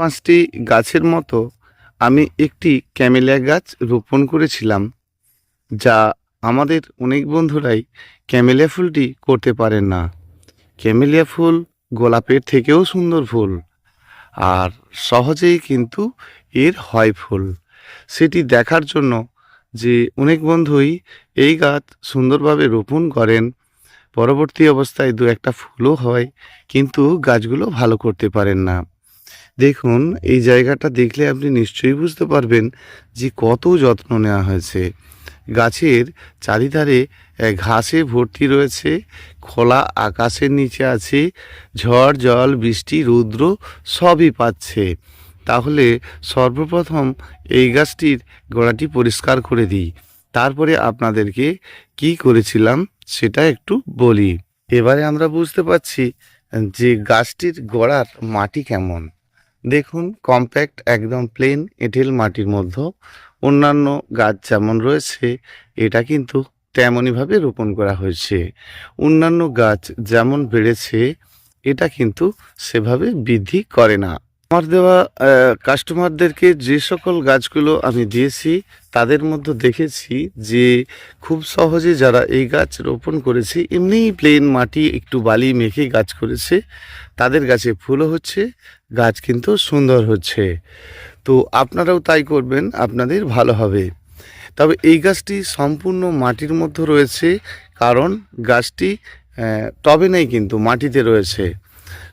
পাঁচটি গাছের মতো আমি একটি ক্যামেলিয়া গাছ রোপণ করেছিলাম, যা আমাদের অনেক বন্ধুরাই ক্যামেলিয়া ফুলটি করতে পারেন না। ক্যামেলিয়া ফুল গোলাপের থেকেও সুন্দর ফুল, আর সহজেই কিন্তু এর হয় ফুল। সেটি দেখার জন্য যে অনেক বন্ধুই এই গাছ সুন্দরভাবে রোপণ করেন, পরবর্তী অবস্থায় দু একটা ফুলও হয়, কিন্তু গাছগুলো ভালো করতে পারেন না। দেখুন, এই জায়গাটা দেখলে আপনি নিশ্চয়ই বুঝতে পারবেন যে কত যত্ন নেওয়া হয়েছে। গাছের চারিধারে ঘাসে ভর্তি রয়েছে, খোলা আকাশের নিচে আছে, ঝড়, জল, বৃষ্টি, রৌদ্র সবই পাচ্ছে। তাহলে সর্বপ্রথম এই গাছটির গোড়াটি পরিষ্কার করে দিই। তারপরে আপনাদেরকে কি করেছিলাম সেটা একটু বলি। এবারে আমরা বুঝতে পারছি যে গাছটির গোড়ার মাটি কেমন। দেখুন কম্প্যাক্ট একদম প্লেন এঁটেল মাটির মধ্যে। অন্যান্য গাছ যেমন রয়েছে, এটা কিন্তু তেমনইভাবে রোপণ করা হয়েছে। অন্যান্য গাছ যেমন বেড়েছে, এটা কিন্তু সেভাবে বৃদ্ধি করে না। আমার দেওয়া কাস্টমারদেরকে যে সকল গাছগুলো আমি দিয়েছি, তাদের মধ্যে দেখেছি যে খুব সহজে যারা এই গাছ রোপণ করেছে, এমনিই প্লেন মাটি, একটু বালি মেখে গাছ করেছে, তাদের গাছে ফুলও হচ্ছে, গাছ কিন্তু সুন্দর হচ্ছে। তো আপনারাও তাই করবেন, আপনাদের ভালো হবে। তবে এই গাছটি সম্পূর্ণ মাটির মধ্যে রয়েছে, কারণ গাছটি টবে নেই কিন্তু মাটিতে রয়েছে।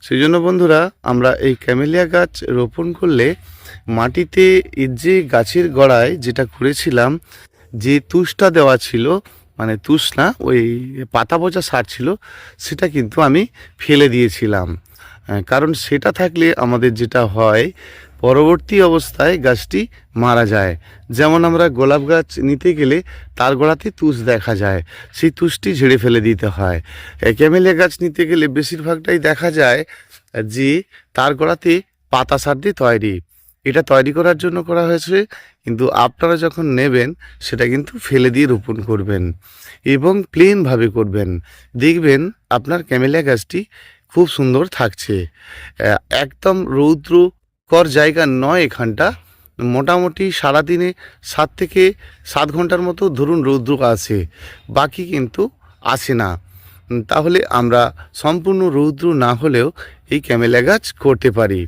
সেই জন্য বন্ধুরা, আমরা এই ক্যামেলিয়া গাছ রোপণ করলে মাটিতে যে গাছের গড়ায় যেটা করেছিলাম যে তুষটা দেওয়া ছিল মানে তুষ না, ওই পাতা পচা সার ছিল, সেটা কিন্তু আমি ফেলে দিয়েছিলাম। কারণ সেটা থাকলে আমাদের যেটা হয়, পরবর্তী অবস্থায় গাছটি মারা যায়। যেমন আমরা গোলাপ গাছ নিতে গেলে তার গোড়াতে তুষ দেখা যায়, সেই তুষটি ঝেড়ে ফেলে দিতে হয়। ক্যামেলিয়া গাছ নিতে গেলে বেশিরভাগটাই দেখা যায় যে তার গোড়াতে পাতা সার দিয়ে তৈরি। এটা তৈরি করার জন্য করা হয়েছে, কিন্তু আপনারা যখন নেবেন, সেটা কিন্তু ফেলে দিয়ে রোপণ করবেন এবং প্লেনভাবে করবেন। দেখবেন আপনার ক্যামেলিয়া গাছটি খুব সুন্দর থাকছে। একদম রৌদ্রকর জায়গা নয় এখানটা। মোটামুটি সারাদিনে সাত থেকে সাত ঘণ্টার মতো ধরুন রৌদ্র আসে বাকি কিন্তু আসে না। তাহলে আমরা সম্পূর্ণ রৌদ্র না হলেও এই ক্যামেলা গাছ করতে পারি।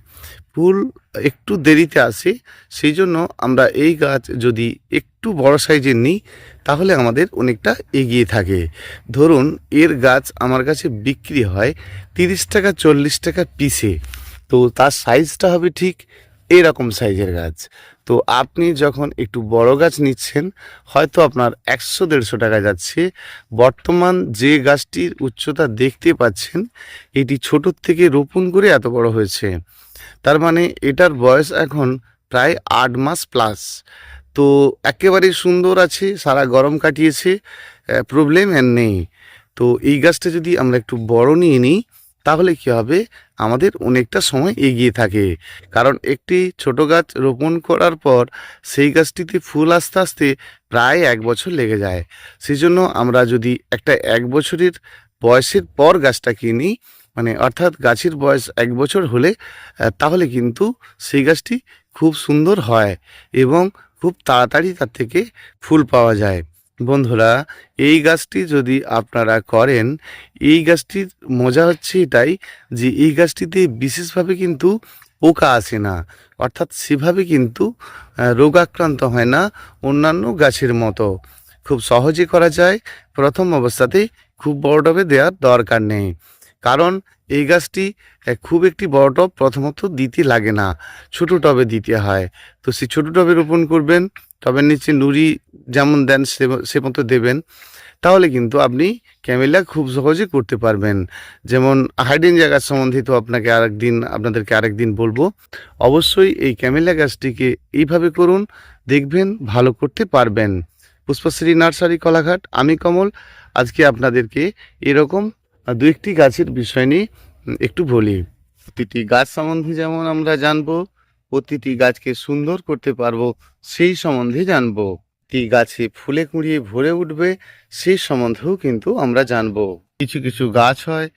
ফুল একটু দেরিতে আসে, সেই জন্য আমরা এই গাছ যদি একটু বড় সাইজের নিই, তাহলে আমাদের অনেকটা এগিয়ে থাকে। ধরুন, এর গাছ আমার কাছে বিক্রি হয় তিরিশ টাকা, চল্লিশ টাকা পিসে। তো তার সাইজটা হবে ঠিক এরকম সাইজের গাছ। তো আপনি যখন একটু বড় গাছ নিচ্ছেন, হয়তো আপনার একশো, দেড়শো টাকা যাচ্ছে। বর্তমান যে গাছটির উচ্চতা দেখতে পাচ্ছেন, এটি ছোটোর থেকে রোপণ করে এত বড় হয়েছে। তার মানে এটার বয়স এখন প্রায় আট মাস প্লাস তো একেবারেই সুন্দর আছে, সারা গরম কাটিয়েছে প্রবলেম আর নেই। তো এই গাছটা যদি আমরা একটু বড় নিয়ে নিই, তাহলে কি হবে? আমাদের অনেকটা সময় এগিয়ে থাকে। কারণ একটি ছোট গাছ রোপণ করার পর সেই গাছটিতে ফুল আসতে আসতে প্রায় এক বছর লেগে যায়। সেই জন্য আমরা যদি একটা এক বছরের বয়সের পর গাছটা কিনি মানে অর্থাৎ গাছের বয়স এক বছর হলে তাহলে কিন্তু সেই গাছটি খুব সুন্দর হয় এবং খুব তাড়াতাড়ি তার থেকে ফুল পাওয়া যায়। বন্ধুরা, এই গাছটি যদি আপনারা করেন, এই গাছটির মজা হচ্ছে এটাই যে এই গাছটিতে বিশেষভাবে কিন্তু পোকা আসে না। অর্থাৎ সেভাবে কিন্তু রোগাক্রান্ত হয় না অন্যান্য গাছের মতো। খুব সহজে করা যায়, প্রথম অবস্থাতেই খুব বড় দেওয়ার দরকার নেই। কারণ এই গাছটি খুব একটি বড় টব, প্রথমত দিতে লাগে না। ছোট টবে দিতে হয়। তো সেই ছোট টবে রোপণ করবেন, টবের নিচে নুড়ি যেমন দেন সে মতো দেবেন, তাহলে কিন্তু আপনি ক্যামেলা খুব সহজে করতে পারবেন। যেমন হাইডেন জায়গার সম্বন্ধিত আপনাকে আরেকদিন, আপনাদেরকে আরেকদিন বলব, অবশ্যই এই ক্যামেলা গাছটিকে এইভাবে করুন, দেখবেন ভালো করতে পারবেন। পুষ্পশ্রী নার্সারি, কলাঘাট, আমি কমল, আজকে আপনাদেরকে এরকম দু একটি গাছের বিষয় নিয়ে একটু বলি। প্রতিটি গাছ সম্বন্ধে যেমন আমরা জানব, প্রতিটি গাছকে সুন্দর করতে পারব, সেই সম্বন্ধে জানব। একটি গাছে ফুলে কুঁড়িয়ে ভরে উঠবে, সেই সম্বন্ধেও কিন্তু আমরা জানব। কিছু কিছু গাছ হয়,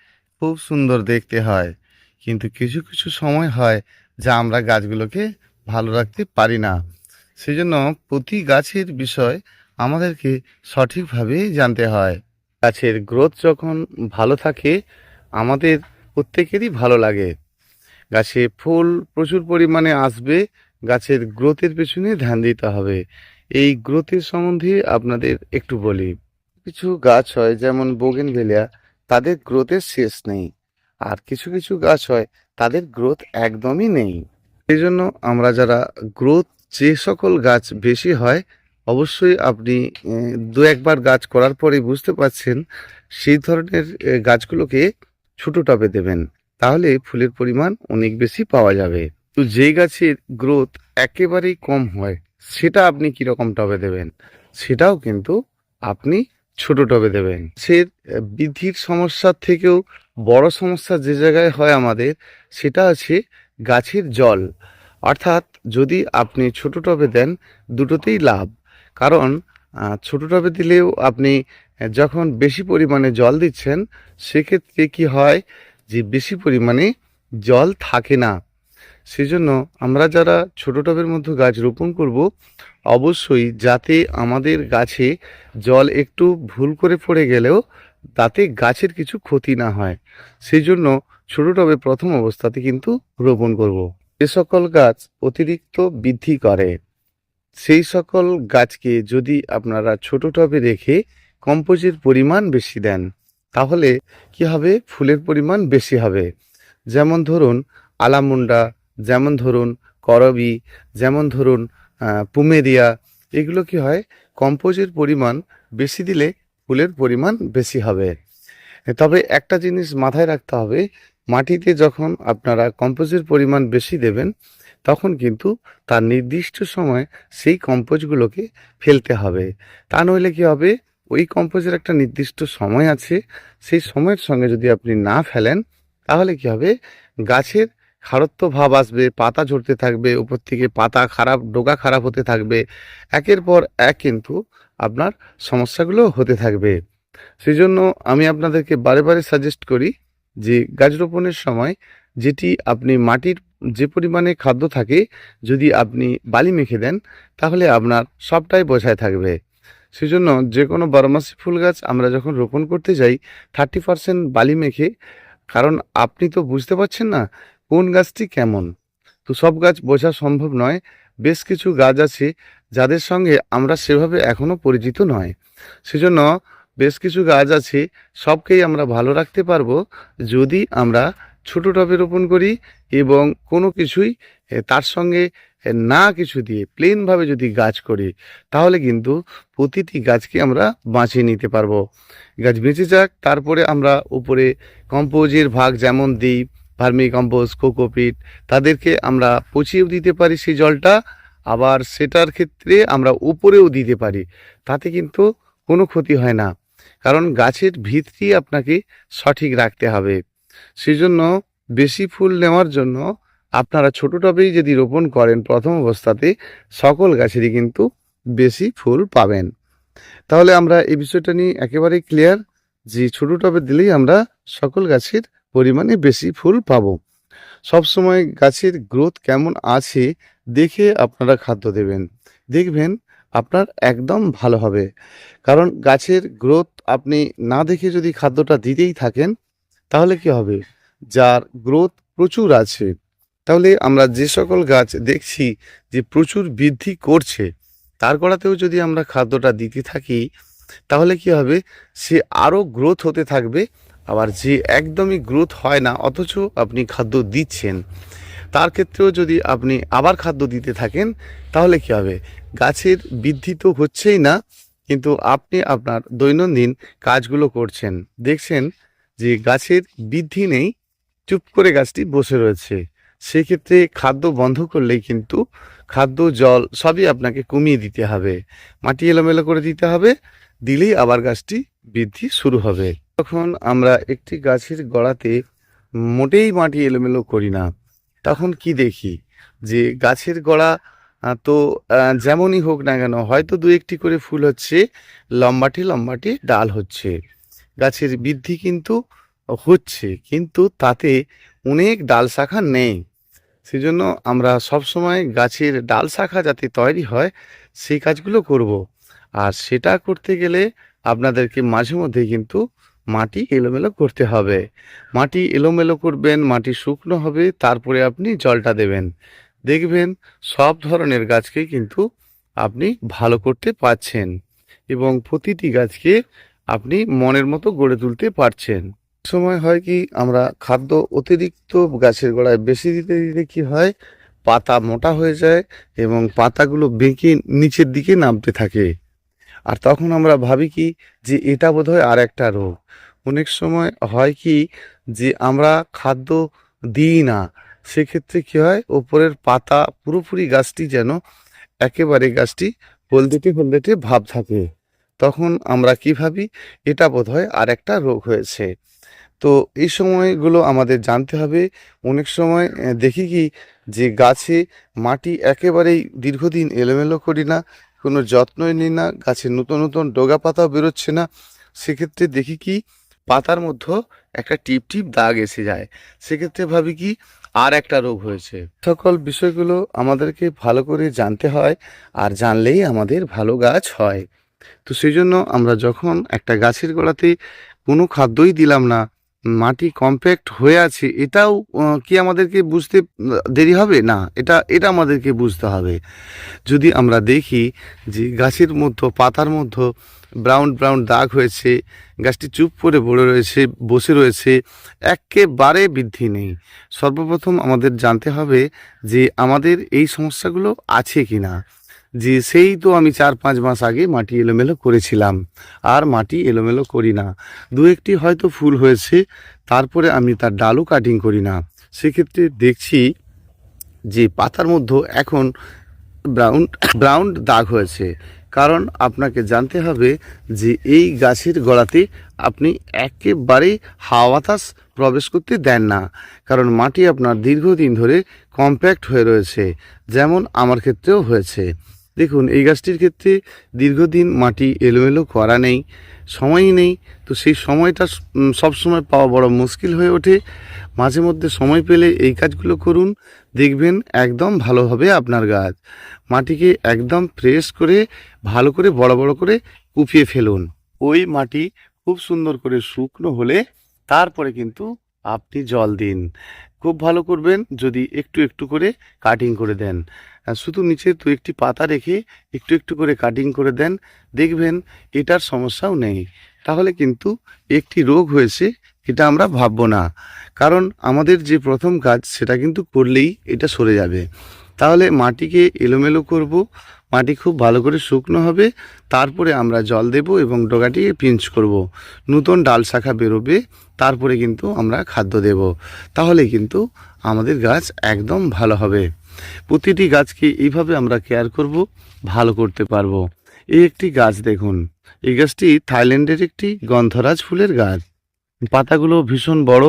খুব সুন্দর দেখতে হয়, কিন্তু কিছু কিছু সময় হয় যা আমরা গাছগুলোকে ভালো রাখতে পারি না। সেই জন্য প্রতি গাছের বিষয় আমাদেরকে সঠিকভাবে জানতে হয়। গাছের গ্রোথ যখন ভালো থাকে, আমাদের প্রত্যেকেরই ভালো লাগে। গাছে ফুল প্রচুর পরিমাণে আসবে, গাছের গ্রোথের পেছনে ধ্যান দিতে হবে। এই গ্রোথের সম্বন্ধে আপনাদের একটু বলি। কিছু গাছ হয়, যেমন বোগেনভেলিয়া তাদের গ্রোথের শেষ নেই। আর কিছু কিছু গাছ হয়, তাদের গ্রোথ একদমই নেই। সেই জন্য আমরা যারা গ্রোথ যে সকল গাছ বেশি হয় অবশ্যই আপনি দু একবার গাছ করার পরে বুঝতে পারছেন সেই ধরনের গাছগুলোকে ছোট টবে দেবেন। তাহলে ফুলের পরিমাণ অনেক বেশি পাওয়া যাবে। তো যে গাছের গ্রোথ একেবারেই কম হয়, সেটা আপনি কীরকম টবে দেবেন? সেটাও কিন্তু আপনি ছোট টবে দেবেন। সে বৃদ্ধির সমস্যার থেকেও বড় সমস্যা যে জায়গায় হয় আমাদের, সেটা আছে গাছের জল। অর্থাৎ যদি আপনি ছোট টবে দেন, দুটোতেই লাভ। কারণ আহ, ছোট টবে দিলেও আপনি যখন বেশি পরিমাণে জল দিচ্ছেন সেক্ষেত্রে কি হয় যে বেশি পরিমাণে জল থাকে না। সেজন্য আমরা যারা ছোট টবের মধ্যে গাছ রোপণ করব অবশ্যই যাতে আমাদের গাছে জল একটু ভুল করে পড়ে গেলেও তাতে গাছের কিছু ক্ষতি না হয়। সেই জন্য ছোট টবে প্রথম অবস্থাতে কিন্তু রোপণ করব। যে সকল গাছ অতিরিক্ত বৃদ্ধি করে। সেই সকল গাছকে যদি আপনারা ছোট টবে রেখে কম্পোজের পরিমাণ বেশি দেন, তাহলে কি হবে? ফুলের পরিমাণ বেশি হবে। যেমন ধরুন আলামুন্ডা, যেমন ধরুন করবি, যেমন ধরুন পুমেরিয়া, এগুলো কি হয়? কম্পোজের পরিমাণ বেশি দিলে ফুলের পরিমাণ বেশি হবে। তবে একটা জিনিস মাথায় রাখতে হবে, মাটিতে যখন আপনারা কম্পোজের পরিমাণ বেশি দেবেন তখন কিন্তু তার নির্দিষ্ট সময় সেই কম্পোজগুলোকে ফেলতে হবে। তা নইলে কি হবে? ওই কম্পোজের একটা নির্দিষ্ট সময় আছে। সেই সময়ের সঙ্গে যদি আপনি না ফেলেন, তাহলে কি হবে? গাছের খারত্ব ভাব আসবে, পাতা ঝরতে থাকবে, উপর থেকে পাতা খারাপ ডোকা খারাপ হতে থাকবে। একের পর এক কিন্তু আপনার সমস্যাগুলো হতে থাকবে। সেই জন্য আমি আপনাদেরকে বারে বারে সাজেস্ট করি যে গাছ রোপণের সময় যেটি আপনি মাটির যে পরিমাণে খাদ্য থাকে, যদি আপনি বালি মেখে দেন, তাহলে আপনার সবটাই বোঝায় থাকবে। সেজন্য যে কোনো বারোমাসি ফুল গাছ আমরা যখন রোপণ করতে যাই থার্টি পার্সেন্ট বালি মেখে, কারণ আপনি তো বুঝতে পারছেন না কোন গাছটি কেমন। তো সব গাছ বোঝা সম্ভব নয়, বেশ কিছু গাছ আছে যাদের সঙ্গে আমরা সেভাবে এখনও পরিচিত নয়। সেজন্য বেশ কিছু গাছ আছে, সবকেই আমরা ভালো রাখতে পারব যদি আমরা ছোট টবে রোপণ করি এবং কোনো কিছুই তার সঙ্গে না কিছু দিয়ে প্লেনভাবে যদি গাছ করি, তাহলে কিন্তু প্রতিটি গাছকে আমরা বাঁচিয়ে নিতে পারব। গাছ বেঁচে যাক, তারপরে আমরা উপরে কম্পোজের ভাগ যেমন দিই, ভার্মি কম্পোজ, কোকোপিট, তাদেরকে আমরা পচিয়েও দিতে পারি সেই জলটা। আবার সেটার ক্ষেত্রে আমরা উপরেও দিতে পারি, তাতে কিন্তু কোনো ক্ষতি হয় না। কারণ গাছের ভিতটি আপনাকে সঠিক রাখতে হবে। সেজন্য বেশি ফুল নেওয়ার জন্য আপনারা ছোট টবেই যদি রোপণ করেন প্রথম অবস্থাতে, সকল গাছেরই কিন্তু বেশি ফুল পাবেন। তাহলে আমরা এই বিষয়টা নিয়ে একেবারেই ক্লিয়ার যে ছোট টবে দিলেই আমরা সকল গাছের পরিমাণে বেশি ফুল পাবো। সবসময় গাছের গ্রোথ কেমন আছে দেখে আপনারা খাদ্য দেবেন। দেখবেন আপনার একদম ভালো হবে। কারণ গাছের গ্রোথ আপনি না দেখে যদি খাদ্যটা দিতেই থাকেন তাহলে কি হবে? যার গ্রোথ প্রচুর আছে, তাহলে আমরা যে সকল গাছ দেখছি যে প্রচুর বৃদ্ধি করছে, তার গোড়াতেও যদি আমরা খাদ্যটা দিতে থাকি, তাহলে কি হবে? সে আরও গ্রোথ হতে থাকবে, আবার যে একদমই গ্রোথ হয় না, অথচ আপনি খাদ্য দিচ্ছেন, তার ক্ষেত্রেও যদি আপনি আবার খাদ্য দিতে থাকেন, তাহলে কি হবে? গাছের বৃদ্ধি তো হচ্ছেই না, কিন্তু আপনি আপনার দৈনন্দিন কাজগুলো করছেন, দেখছেন যে গাছের বৃদ্ধি নেই, চুপ করে গাছটি বসে রয়েছে। সেক্ষেত্রে খাদ্য বন্ধ করলেই কিন্তু খাদ্য, জল সবই আপনাকে কমিয়ে দিতে হবে। মাটি এলোমেলো করে দিতে হবে, দিলেই আবার গাছটি বৃদ্ধি শুরু হবে। তখন আমরা একটি গাছের গোড়াতে মোটেই মাটি এলোমেলো করি না, তখন কি দেখি? যে গাছের গোড়া তো যেমনই হোক না কেন, হয়তো দু একটি করে ফুল হচ্ছে, লম্বাটি লম্বাটি ডাল হচ্ছে। গাছের বৃদ্ধি কিন্তু হচ্ছে, কিন্তু তাতে অনেক ডাল শাখা নেই। সেজন্য আমরা সবসময় গাছের ডাল শাখা যাতে তৈরি হয়, সেই কাজগুলো করব। আর সেটা করতে গেলে আপনাদেরকে মাঝে মধ্যে কিন্তু মাটি এলোমেলো করতে হবে। মাটি এলোমেলো করবেন, মাটি শুকনো হবে, তারপরে আপনি জলটা দেবেন। দেখবেন সব ধরনের গাছকে কিন্তু আপনি ভালো করতে পারছেন এবং প্রতিটি গাছকে আপনি মনের মতো গড়ে তুলতে পারছেন। সময় হয় কি আমরা খাদ্য অতিরিক্ত গাছের গোড়ায় বেশি দিতে দিতে কি হয়, পাতা মোটা হয়ে যায় এবং পাতাগুলো বেঁকে নিচের দিকে নামতে থাকে। আর তখন আমরা ভাবি কি যে এটা বোধহয় আর একটা রোগ। অনেক সময় হয় কি যে আমরা খাদ্য দিই না, সেক্ষেত্রে কি হয় ওপরের পাতা পুরোপুরি গাছটি যেন একেবারে গাছটি হলদেটে হলদেটে ভাব থাকে। তখন আমরা কি ভাবি? এটা বোধহয় আর একটা রোগ হয়েছে। তো এই সময়গুলো আমাদের জানতে হবে। অনেক সময় দেখি কি যে গাছে মাটি একেবারেই দীর্ঘদিন এলোমেলো করি না, কোনো যত্নই নিই না, গাছে নতুন নতুন ডোগা পাতাও বেরোচ্ছে না। সেক্ষেত্রে দেখি কি, পাতার মধ্যে একটা টিপ টিপ দাগ এসে যায়। সেক্ষেত্রে ভাবি কি, আর একটা রোগ হয়েছে। সকল বিষয়গুলো আমাদেরকে ভালো করে জানতে হয়, আর জানলেই আমাদের ভালো গাছ হয়। তো সেই জন্য আমরা যখন একটা গাছের গোড়াতে কোনো খাদ্যই দিলাম না, মাটি কম্প্যাক্ট হয়ে আছে, এটাও কি আমাদেরকে বুঝতে, দেরি হবে? না, এটা এটা আমাদেরকে বুঝতে হবে। যদি আমরা দেখি যে গাছের মধ্যে, পাতার মধ্যে ব্রাউন ব্রাউন দাগ হয়েছে, গাছটি চুপ করে পড়ে রয়েছে, বসে রয়েছে, একেবারে বৃদ্ধি নেই। সর্বপ্রথম আমাদের জানতে হবে যে আমাদের এই সমস্যাগুলো আছে কি না যে সেই তো আমি চার পাঁচ মাস আগে মাটি এলোমেলো করেছিলাম। আর মাটি এলোমেলো করি না। দু একটি হয়তো ফুল হয়েছে, তারপরে আমি তার ডালও কাটিং করি না। সেক্ষেত্রে দেখছি যে পাতার মধ্যে এখন ব্রাউন ব্রাউন দাগ হয়েছে। কারণ আপনাকে জানতে হবে যে এই গাছের গোড়াতে আপনি একেবারেই হাওয়া বাতাস প্রবেশ করতে দেন না। কারণ মাটি আপনার দীর্ঘদিন ধরে কম্প্যাক্ট হয়ে রয়েছে, যেমন আমার ক্ষেত্রেও হয়েছে। দেখুন, এই গাছটির ক্ষেত্রে দীর্ঘদিন মাটি এলোমেলো করা নেই, সময়ই নেই, তো সেই সময়টা সবসময় পাওয়া বড় মুশকিল হয়ে ওঠে। মাঝে মধ্যে সময় পেলে এই কাজগুলো করুন, দেখবেন একদম ভালো হবে আপনার গাছ। মাটিকে একদম ফ্রেশ করে, ভালো করে, বড় বড় করে কুপিয়ে ফেলুন। ওই মাটি খুব সুন্দর করে শুকনো হলে তারপরে কিন্তু আপনি জল দিন। খুব ভালো করবেন, যদি একটু একটু করে কাটিং করে দেন। শুধু নিচে দু একটি পাতা রেখে একটু একটু করে কাটিং করে দেন, দেখবেন এটার সমস্যাও নেই। তাহলে কিন্তু একটি রোগ হয়েছে, এটা আমরা ভাববো না। কারণ আমাদের যে প্রথম কাজ, সেটা কিন্তু করলেই এটা সরে যাবে। তাহলে মাটিকে এলোমেলো করব মাটি খুব ভালো করে শুকনো হবে, তারপরে আমরা জল দেব এবং ডগাটিকে পিঞ্চ করব। নতুন ডাল শাখা বেরোবে, তারপরে কিন্তু আমরা খাদ্য দেব। তাহলে কিন্তু আমাদের গাছ একদম ভালো হবে। প্রতিটি গাছকে এইভাবে আমরা কেয়ার করব, ভালো করতে পারব। এই একটি গাছ দেখুন, এই গাছটি থাইল্যান্ডের একটি গন্ধরাজ ফুলের গাছ। পাতাগুলো ভীষণ বড়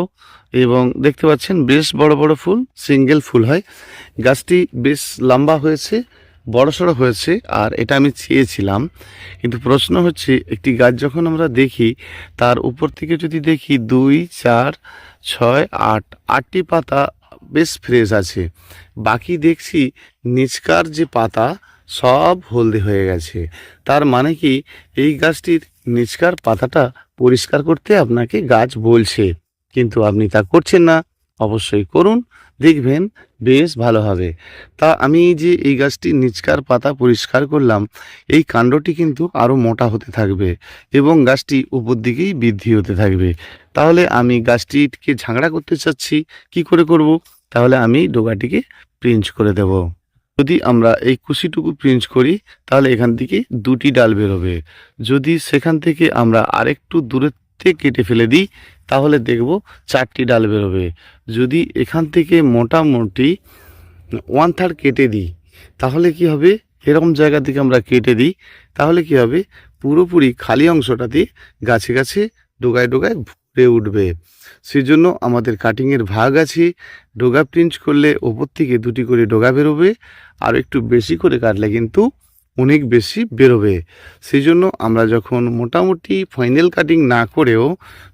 এবং দেখতে পাচ্ছেন, বেশ বড় বড় ফুল, সিঙ্গেল ফুল হয়। গাছটি বেশ লম্বা হয়েছে বড়সড় হয়েছে আর এটা আমি চেয়েছিলাম। কিন্তু প্রশ্ন হচ্ছে, একটি গাছ যখন আমরা দেখি, তার উপর থেকে যদি দেখি দুই, চার, ছয়, আট, আটটি পাতা বেশ ফ্রেশ আছে। বাকি দেখছি নিচকার যে পাতা, সব হলদে হয়ে গেছে। তার মানে কি, এই গাছটির নিচকার পাতাটা পরিষ্কার করতে আপনাকে গাছ বলছে। কিন্তু আপনি তা করছেন না। অবশ্যই করুন, দেখবেন বেশ ভালো হবে। তা আমি এই যে এই গাছটির নিচকার পাতা পরিষ্কার করলাম, এই কাণ্ডটি কিন্তু আরও মোটা হতে থাকবে এবং গাছটি উপর দিকেই বৃদ্ধি হতে থাকবে। তাহলে আমি গাছটিকে ঝাঁকড়া করতে চাচ্ছি, কি করে করব? তাহলে আমি ডোগাটিকে প্রিঞ্চ করে দেব। যদি আমরা এই কুশিটুকু প্রিঞ্চ করি, তাহলে এখান থেকে দুটি ডাল বেরোবে। যদি সেখান থেকে আমরা আরেকটু দূরত্বে কেটে ফেলে দিই, তাহলে দেখব চারটি ডাল বেরোবে। যদি এখান থেকে মোটামুটি ওয়ান থার্ড কেটে দিই, তাহলে কি হবে? এরকম জায়গা থেকে আমরা কেটে দিই, তাহলে কি হবে? পুরোপুরি খালি অংশটাতে গাছে গাছে ডোগায় ডোগায় ভরে উঠবে। সেই জন্য আমাদের কাটিংয়ের ভাগ আছে। ডোগা প্রিঞ্চ করলে ওপর থেকে দুটি করে ডোগা বেরোবে। আর একটু বেশি করে কাটলে কিন্তু অনেক বেশি বেরোবে। সেই জন্য আমরা যখন মোটামুটি ফাইনাল কাটিং না করেও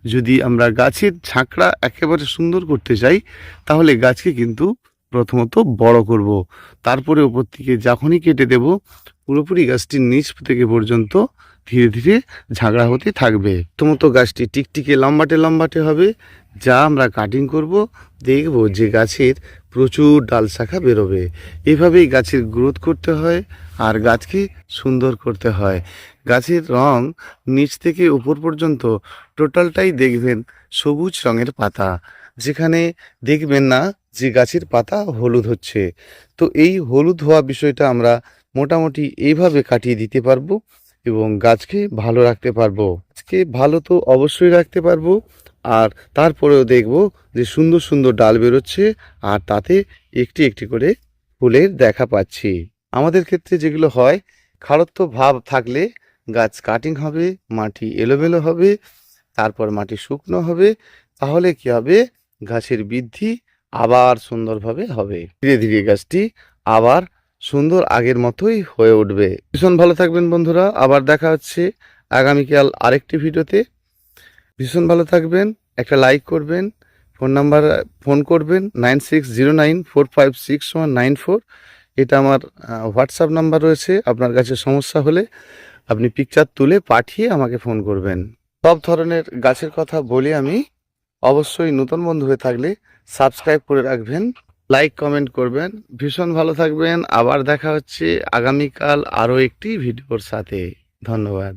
যদি আমরা গাছের ঝাঁকড়া একেবারে সুন্দর করতে চাই তাহলে গাছকে কিন্তু প্রথমত বড় করব। তারপরে উপর থেকে যখনই কেটে দেব, পুরোপুরি গাছটির নিচ থেকে পর্যন্ত ধীরে ধীরে ঝাঁকড়া হতে থাকবে। প্রথমত গাছটি টিকটিকে লম্বাটে লম্বাটে হবে। যা আমরা কাটিং করব, দেখব যে গাছের প্রচুর ডাল শাখা বেরোবে। এভাবেই গাছের গ্রোথ করতে হয় আর গাছকে সুন্দর করতে হয়। গাছের রং নিচ থেকে উপর পর্যন্ত টোটালটাই দেখবেন সবুজ রঙের পাতা। যেখানে দেখবেন না যে গাছের পাতা হলুদ হচ্ছে। তো এই হলুদ হওয়া বিষয়টা আমরা মোটামুটি এইভাবে কাটিয়ে দিতে পারব এবং গাছকে ভালো রাখতে পারব। গাছকে ভালো তো অবশ্যই রাখতে পারব। আর তারপরেও দেখব যে সুন্দর সুন্দর ডাল বেরোচ্ছে আর তাতে একটি একটি করে ফুলের দেখা পাচ্ছি। আমাদের ক্ষেত্রে যেগুলো হয়, খারত্ব ভাব থাকলে গাছ কাটিং হবে, মাটি এলোমেলো হবে, তারপর মাটি শুকনো হবে, তাহলে কি হবে? গাছের বৃদ্ধি আবার সুন্দরভাবে হবে। ধীরে ধীরে গাছটি আবার সুন্দর আগের মতোই হয়ে উঠবে। ভীষণ ভালো থাকবেন বন্ধুরা, আবার দেখা হচ্ছে আগামীকাল আরেকটি ভিডিওতে। ভীষণ ভালো থাকবেন, একটা লাইক করবেন ফোন নাম্বার ফোন করবেন nine six zero nine four five six one nine four এটা আমার হোয়াটসঅ্যাপ নাম্বার রয়েছে, আপনার কাছে সমস্যা হলে আপনি পিকচার তুলে পাঠিয়ে আমাকে ফোন করবেন। সব ধরনের গাছের কথা বলি আমি, অবশ্যই নতুন বন্ধু হয়ে থাকলে সাবস্ক্রাইব করে রাখবেন লাইক কমেন্ট করবেন। ভীষণ ভালো থাকবেন, আবার দেখা হচ্ছে আগামীকাল আরও একটি ভিডিওর সাথে। ধন্যবাদ।